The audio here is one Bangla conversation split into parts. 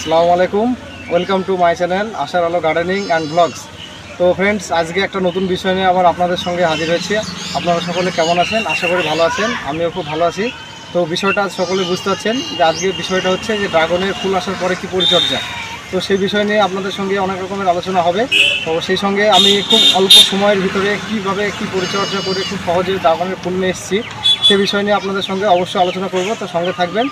আসসালামু আলাইকুম। ওয়েলকাম টু মাই চ্যানেল আশার আলো গার্ডেনিং অ্যান্ড ব্লগস তো ফ্রেন্ডস আজকে একটা নতুন বিষয় নিয়ে আবার আপনাদের সঙ্গে হাজির হয়েছি। আপনারা সকলে কেমন আছেন? আশা করি ভালো আছেন, আমিও খুব ভালো আছি। তো বিষয়টা আজ সকলে বুঝতে পারছেন যে আজকে বিষয়টা হচ্ছে যে ড্রাগনের ফুল আসার পরে কি পরিচর্যা। তো সেই বিষয় নিয়ে আপনাদের সঙ্গে অনেক রকমের আলোচনা হবে। তো সেই সঙ্গে আমি খুব অল্প সময়ের ভিতরে কীভাবে কি পরিচর্যা করে খুব সহজে ড্রাগনের ফুল নিয়ে এসেছি সে বিষয় নিয়ে আপনাদের সঙ্গে অবশ্যই আলোচনা করব, তো সঙ্গে থাকবেন।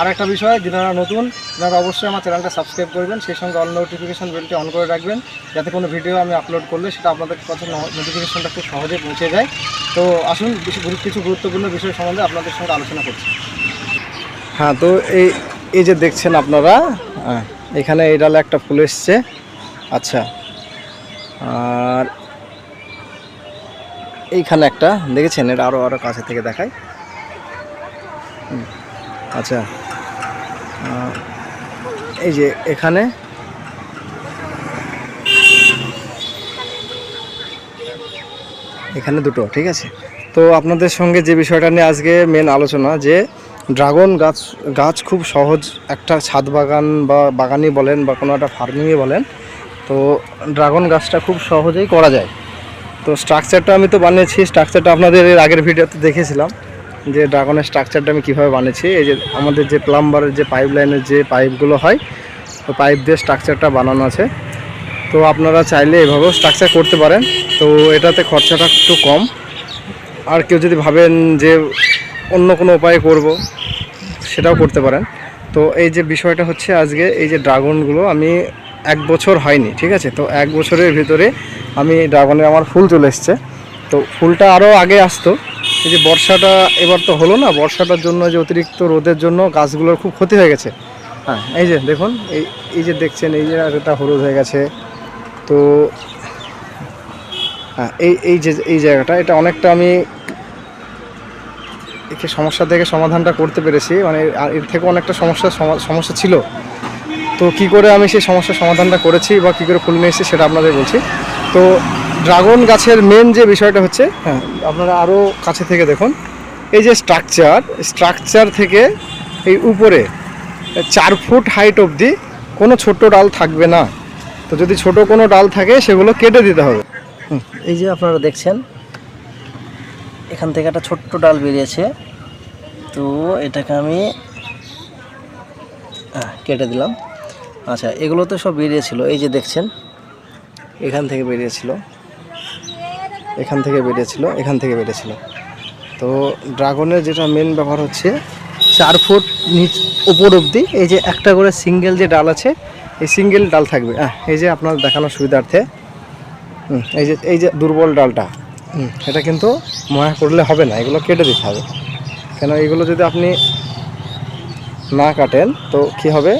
আর একটা বিষয় যারা নতুন, আপনারা অবশ্যই আমার চ্যানেলটা সাবস্ক্রাইব করবেন, সেই সঙ্গে অল নোটিফিকেশান বেলটি অন করে রাখবেন, যাতে কোনো ভিডিও আমি আপলোড করলে সেটা আপনাদের কাছে নোটিফিকেশানটা খুব সহজে পৌঁছে যায়। তো আসুন, কিছু গুরুত্বপূর্ণ বিষয় সম্বন্ধে আপনাদের সঙ্গে আলোচনা করছি। হ্যাঁ তো এই এই যে দেখছেন আপনারা এখানে এই ডালে একটা ফুল এসছে। আচ্ছা আর এইখানে একটা, দেখেছেন? এটা আরও আরও কাছে থেকে দেখায় আচ্ছা। এই যে এখানে এখানে দুটো, ঠিক আছে? তো আপনাদের সঙ্গে যে বিষয়টা নিয়ে আজকে মেন আলোচনা, যে ড্রাগন গাছ গাছ খুব সহজ একটা ছাদ বাগান বা বাগানই বলেন বা কোনো একটা ফার্মিংয়ে বলেন, তো ড্রাগন গাছটা খুব সহজেই করা যায়। তো স্ট্রাকচারটা আমি তো বানিয়েছি স্ট্রাকচারটা আপনাদের এর আগের ভিডিওতে দেখেছিলাম যে ড্রাগনের স্ট্রাকচারটা আমি কীভাবে বানিয়েছি। এই যে আমাদের যে প্লাম্বারের যে পাইপ লাইনের যে পাইপগুলো হয়, তো পাইপ দিয়ে স্ট্রাকচারটা বানানো আছে। তো আপনারা চাইলে এভাবেও স্ট্রাকচার করতে পারেন। তো এটাতে খরচাটা একটু কম। আর কেউ যদি ভাবেন যে অন্য কোনো উপায়ে করব, সেটাও করতে পারেন। তো এই যে বিষয়টা হচ্ছে আজকে এই যে ড্রাগনগুলো আমি এক বছর হয়নি, ঠিক আছে? তো এক বছরের ভিতরে আমি ড্রাগনের আমার ফুল চলে এসছে। তো ফুলটা আরও আগে আসতো। এই যে বর্ষাটা এবার তো হলো না, বর্ষাটার জন্য যে অতিরিক্ত রোদের জন্য গাছগুলোর খুব ক্ষতি হয়ে গেছে। হ্যাঁ এই যে দেখুন, এই এই যে দেখছেন, এই যে একটা হলুদ হয়ে গেছে। তো হ্যাঁ এই এই যে, এই জায়গাটা, এটা অনেকটা আমি একে সমস্যা থেকে সমাধানটা করতে পেরেছি। মানে এর থেকে অনেকটা সমস্যা, সমা- সমস্যা ছিল। তো কি করে আমি সেই সমস্যার সমাধানটা করেছি বা কী করে ফুল নিয়ে এসেছি সেটা আপনাদের বলছি। তো ড্রাগন গাছের মেন যে বিষয়টা হচ্ছে হ্যাঁ আপনারা আরও কাছে থেকে দেখুন। এই যে স্ট্রাকচার স্ট্রাকচার থেকে এই উপরে চার ফুট হাইট অবধি কোনো ছোট ডাল থাকবে না। তো যদি ছোট কোনো ডাল থাকে, সেগুলো কেটে দিতে হবে। এই যে আপনারা দেখছেন, এখান থেকে একটা ছোট্ট ডাল বেরিয়েছে। তো এটাকে আমি কেটে দিলাম। আচ্ছা এগুলো তো সব বেরিয়েছিল। এই যে দেখছেন এখান থেকে বেরিয়েছিল। এখান থেকে বেরিয়েছিল, এখান থেকে বেরিয়েছিল। তো ড্রাগনের যেটা মেন ব্যবহার হচ্ছে, চার ফুট নিচ উপর অবধি এই যে একটা করে সিঙ্গেল যে ডাল আছে, এই সিঙ্গেল ডাল থাকবে। হ্যাঁ এই যে আপনার দেখানোর সুবিধার্থে এই যে এই যে দুর্বল ডালটা এটা কিন্তু ময়া করলে হবে না, এগুলো কেটে দিতে হবে। কেন, এগুলো যদি আপনি না কাটেন, তো কি হবে?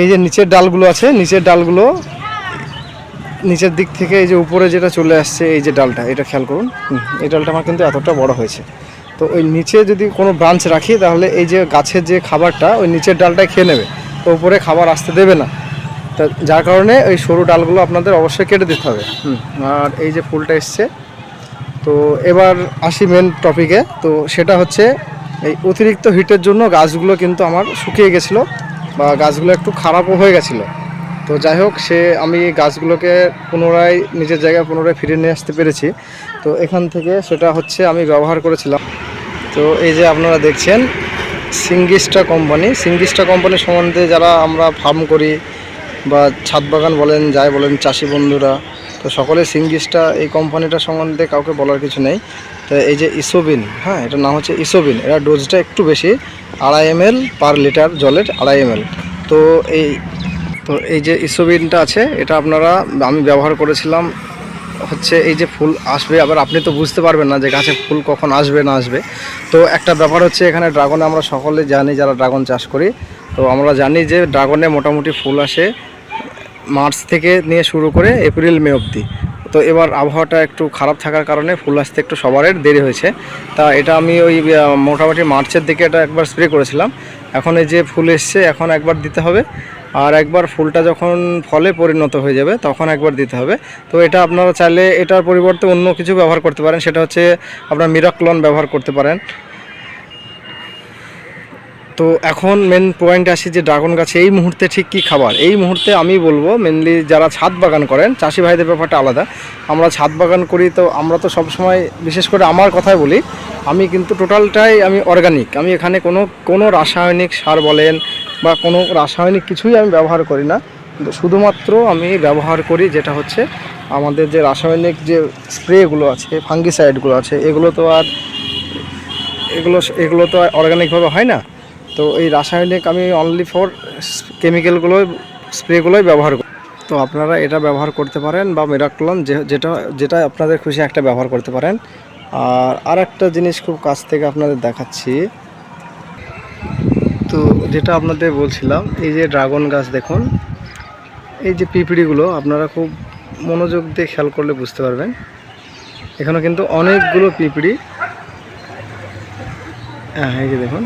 এই যে নিচের ডালগুলো আছে, নিচের ডালগুলো নিচের দিক থেকে এই যে উপরে যেটা চলে আসছে, এই যে ডালটা, এটা খেয়াল করুন। এই ডালটা আমার কিন্তু এতটা বড় হয়েছে। তো ওই নিচে যদি কোনো ব্রাঞ্চ রাখি, তাহলে এই যে গাছের যে খাবারটা, ওই নিচের ডালটাই খেয়ে নেবে। তো উপরে খাবার আসতে দেবে না। তা যার কারণে ওই সরু ডালগুলো আপনাদের অবশ্যই কেটে দিতে হবে। আর এই যে ফুলটা এসছে। তো এবার আসি মেন টপিকে তো সেটা হচ্ছে, এই অতিরিক্ত হিটের জন্য গাছগুলো কিন্তু আমার শুকিয়ে গেছিল বা গাছগুলো একটু খারাপও হয়ে গেছিল। তো যাই হোক, সে আমি গাছগুলোকে পুনরায়, নিজের জায়গায় পুনরায় ফিরে নিয়ে আসতে পেরেছি। তো এখান থেকে সেটা হচ্ছে আমি ব্যবহার করেছিলাম। তো এই যে আপনারা দেখছেন, সিঙ্গিস্টা কোম্পানি। সিঙ্গিস্টা কোম্পানি সম্বন্ধে যারা আমরা ফার্ম করি বা ছাদ বাগান বলেন, যাই বলেন, চাষি বন্ধুরা, তো সকলে সিঙ্গিস্টা এই কোম্পানিটা সম্বন্ধে কাউকে বলার কিছু নেই। তো এই যে ইসোবিন হ্যাঁ এটার নাম হচ্ছে ইসোবিন। এরা ডোজটা একটু বেশি, আড়াই এম পার লিটার জলের আড়াই এম তো এই তো এই যে ইসোবিনটা আছে, এটা আপনারা, আমি ব্যবহার করেছিলাম, হচ্ছে এই যে ফুল আসবে, আবার আপনি তো বুঝতে পারবেন না যে গাছে ফুল কখন আসবে, না আসবে। তো একটা ব্যাপার হচ্ছে এখানে ড্রাগনে আমরা সকলে জানি যারা ড্রাগন চাষ করি, তো আমরা জানি যে ড্রাগনে মোটামুটি ফুল আসে মার্চ থেকে নিয়ে শুরু করে এপ্রিল, মে অবধি। তো এবার আবহাওয়াটা একটু খারাপ থাকার কারণে ফুল আসতে একটু সবারের দেরি হয়েছে। তা এটা আমি ওই মোটামুটি মার্চের দিকে এটা একবার স্প্রে করেছিলাম। এখন এই যে ফুল এসছে, এখন একবার দিতে হবে। আর একবার ফুলটা যখন ফলে পরিণত হয়ে যাবে, তখন একবার দিতে হবে। তো এটা আপনারা চাইলে এটার পরিবর্তে অন্য কিছু ব্যবহার করতে পারেন। সেটা হচ্ছে আপনার মিরাক্লন ব্যবহার করতে পারেন। তো এখন মেন পয়েন্ট আসি যে ড্রাগন গাছে এই মুহূর্তে ঠিক কী খাবার? এই মুহূর্তে আমি বলব মেনলি যারা ছাদ বাগান করেন, চাষি ভাইদের ব্যাপারটা আলাদা। আমরা ছাদ বাগান করি তো আমরা তো সবসময়, বিশেষ করে আমার কথাই বলি, আমি কিন্তু টোটালটাই আমি অর্গানিক আমি এখানে কোনো কোনো রাসায়নিক সার বলেন বা কোনো রাসায়নিক কিছুই আমি ব্যবহার করি না। শুধুমাত্র আমি ব্যবহার করি যেটা হচ্ছে আমাদের যে রাসায়নিক যে স্প্রেগুলো আছে, ফাঙ্গিসাইডগুলো আছে, এগুলো তো আর এগুলো এগুলো তো অর্গানিকভাবে হয় না। তো এই রাসায়নিক আমি অনলি ফর কেমিক্যালগুলো স্প্রেগুলোই ব্যবহার করি। তো আপনারা এটা ব্যবহার করতে পারেন বা মেরাক্লন যেটা যেটা আপনাদের খুশি একটা ব্যবহার করতে পারেন। আর আর একটা জিনিস খুব কাছ থেকে আপনাদের দেখাচ্ছি। তো যেটা আপনাদের বলছিলাম, এই যে ড্রাগন গাছ দেখুন, এই যে পিঁপড়িগুলো, আপনারা খুব মনোযোগ দিয়ে খেয়াল করলে বুঝতে পারবেন। এখানে কিন্তু অনেকগুলো পিঁপড়ি। হ্যাঁ এই যে দেখুন।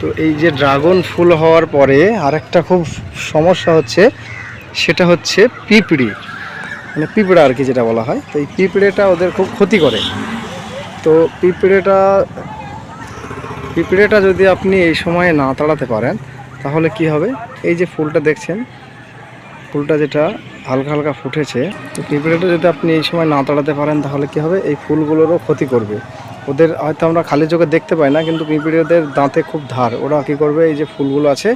তো এই যে ড্রাগন ফুল হওয়ার পরে আরেকটা খুব সমস্যা হচ্ছে, সেটা হচ্ছে পিঁপড়ি। মানে পিঁপড়া আর কি যেটা বলা হয়। তো এই পিঁপড়েটা ওদের খুব ক্ষতি করে। তো পিঁপড়েটা পিঁপড়েটা যদি আপনি এই সময়ে না তাড়াতে পারেন, তাহলে কি হবে? এই যে ফুলটা দেখছেন, ফুলটা যেটা হালকা হালকা ফুটেছে, তো পিঁপড়েটা যদি আপনি এই সময় না তাড়াতে পারেন, তাহলে কি হবে? এই ফুলগুলোরও ক্ষতি করবে। ওদের হয়তো আমরা খালি চোখে দেখতে পাই না, কিন্তু পিঁপড়েদের দাঁতে খুব ধার। ওরা কি করবে? এই যে ফুলগুলো আছে,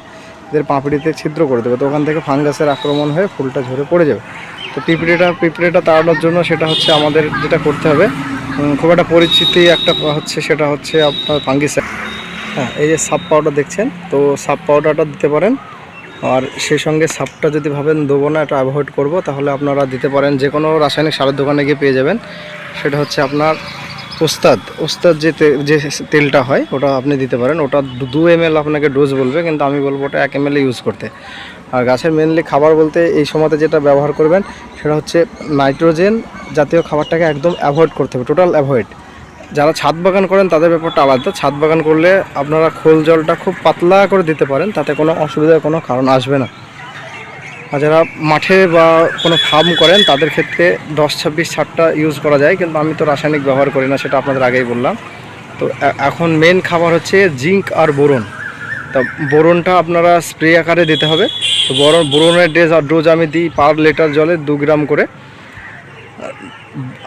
এদের পাঁপড়িতে ছিদ্র করে দেবে। তো ওখান থেকে ফাঙ্গাসের আক্রমণ হয়ে ফুলটা ঝরে পড়ে যাবে। তো পিঁপড়েটা পিঁপড়েটা তাড়ানোর জন্য সেটা হচ্ছে আমাদের যেটা করতে হবে খুব একটা পরিচিতি একটা হচ্ছে, সেটা হচ্ছে আপনার ফাঙ্গিসাইড হ্যাঁ এই যে সাপ পাউডার দেখছেন? তো সাপ পাউডারটা দিতে পারেন। আর সেই সঙ্গে সাপটা যদি ভাবেন দেবো না, এটা অ্যাভয়েড করব, তাহলে আপনারা দিতে পারেন যে কোনো রাসায়নিক সারের দোকানে গিয়ে পেয়ে যাবেন। সেটা হচ্ছে আপনার ওস্তাদ। ওস্তাদ যে যে তেলটা হয়, ওটা আপনি দিতে পারেন। ওটা দু এম আপনাকে ডোজ বলবে, কিন্তু আমি বলব ওটা এক এম ইউজ করতে। আর গাছের মেনলি খাবার বলতে এই সময়তে যেটা ব্যবহার করবেন, সেটা হচ্ছে নাইট্রোজেন জাতীয় খাবারটাকে একদম অ্যাভয়েড করতে হবে টোটাল অ্যাভয়েড যারা ছাদ বাগান করেন, তাদের ব্যাপারটা আলাদা। ছাদ বাগান করলে আপনারা খোল জলটা খুব পাতলা করে দিতে পারেন, তাতে কোনো অসুবিধার কোনো কারণ আসবে না। আর যারা মাঠে বা কোনো ফার্ম করেন, তাদের ক্ষেত্রে দশ, ছাব্বিশ ছাড়টা ইউজ করা যায়, কিন্তু আমি তো রাসায়নিক ব্যবহার করি না, সেটা আপনাদের আগেই বললাম। তো এখন মেন খাবার হচ্ছে জিঙ্ক আর বোরন। তা বোরনটা আপনারা স্প্রে আকারে দিতে হবে। তো বরন বোরনের ডোজ আর ডোজ আমি দিই পার লিটার জলে দু গ্রাম করে।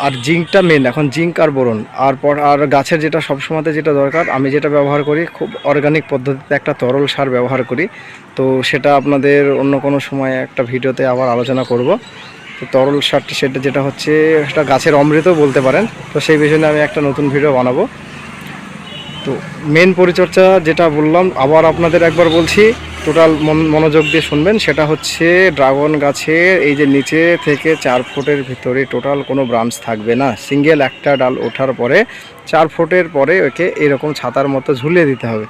আর জিঙ্কটা মেন এখন জিঙ্ক আর বোরন। আর পর আর গাছের যেটা সবসময়তে যেটা দরকার, আমি যেটা ব্যবহার করি, খুব অর্গানিক পদ্ধতিতে একটা তরল সার ব্যবহার করি। তো সেটা আপনাদের অন্য কোনো সময় একটা ভিডিওতে আবার আলোচনা করব। তো তরল সারটা সেটা যেটা হচ্ছে, সেটা গাছের অমৃতও বলতে পারেন। তো সেই বিষয়ে আমি একটা নতুন ভিডিও বানাবো। তো মেন পরিচর্যা যেটা বললাম, আবার আপনাদের একবার বলছি টোটাল মনোযোগ দিয়ে শুনবেন, সেটা হচ্ছে ড্রাগন গাছের এই যে নিচে থেকে চার ফুটের ভিতরে টোটাল কোনো ব্রাঞ্চ থাকবে না। সিঙ্গেল একটা ডাল ওঠার পরে চার ফুটের পরে ওকে এরকম ছাতার মতো ঝুলিয়ে দিতে হবে।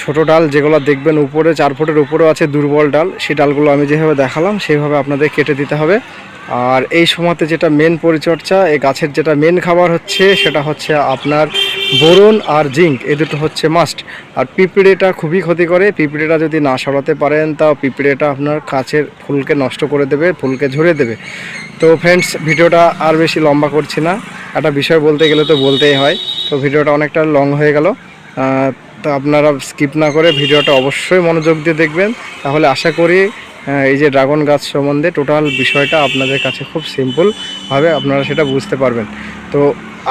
ছোট ডাল যেগুলো দেখবেন উপরে, চার ফুটের উপরেও আছে দুর্বল ডাল, সেই ডালগুলো আমি যেভাবে দেখালাম সেইভাবে আপনাদের কেটে দিতে হবে। আর এই সময়তে যেটা মেন পরিচর্যা, এই গাছের যেটা মেন খাবার হচ্ছে, সেটা হচ্ছে আপনার বোরন আর জিঙ্ক, এ দুটো হচ্ছে মাস্ট আর পিঁপড়েটা খুবই ক্ষতি করে। পিঁপড়েটা যদি না সরাতে পারেন তা পিঁপড়েটা আপনার কাছের ফুলকে নষ্ট করে দেবে, ফুলকে ঝরে দেবে। তো ফ্রেন্ডস ভিডিওটা আর বেশি লম্বা করছি না। একটা বিষয় বলতে গেলে তো বলতেই হয়। তো ভিডিওটা অনেকটা লং হয়ে গেল। তো আপনারা স্কিপ না করে ভিডিওটা অবশ্যই মনোযোগ দিয়ে দেখবেন। তাহলে আশা করি এই যে ড্রাগন গাছ সম্বন্ধে টোটাল বিষয়টা আপনাদের কাছে খুব সিম্পলভাবে আপনারা সেটা বুঝতে পারবেন। তো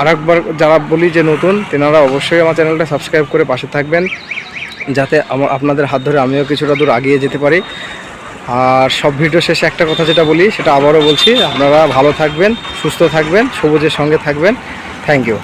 আরেকবার যারা বলি যে নতুন, তেনারা অবশ্যই আমার চ্যানেলটা সাবস্ক্রাইব করে পাশে থাকবেন, যাতে আমার আপনাদের হাত ধরে আমিও কিছুটা দূর আগিয়ে যেতে পারি। আর সব ভিডিও শেষে একটা কথা যেটা বলি, সেটা আবারও বলছি, আপনারা ভালো থাকবেন, সুস্থ থাকবেন, সবুজের সঙ্গে থাকবেন। Thank you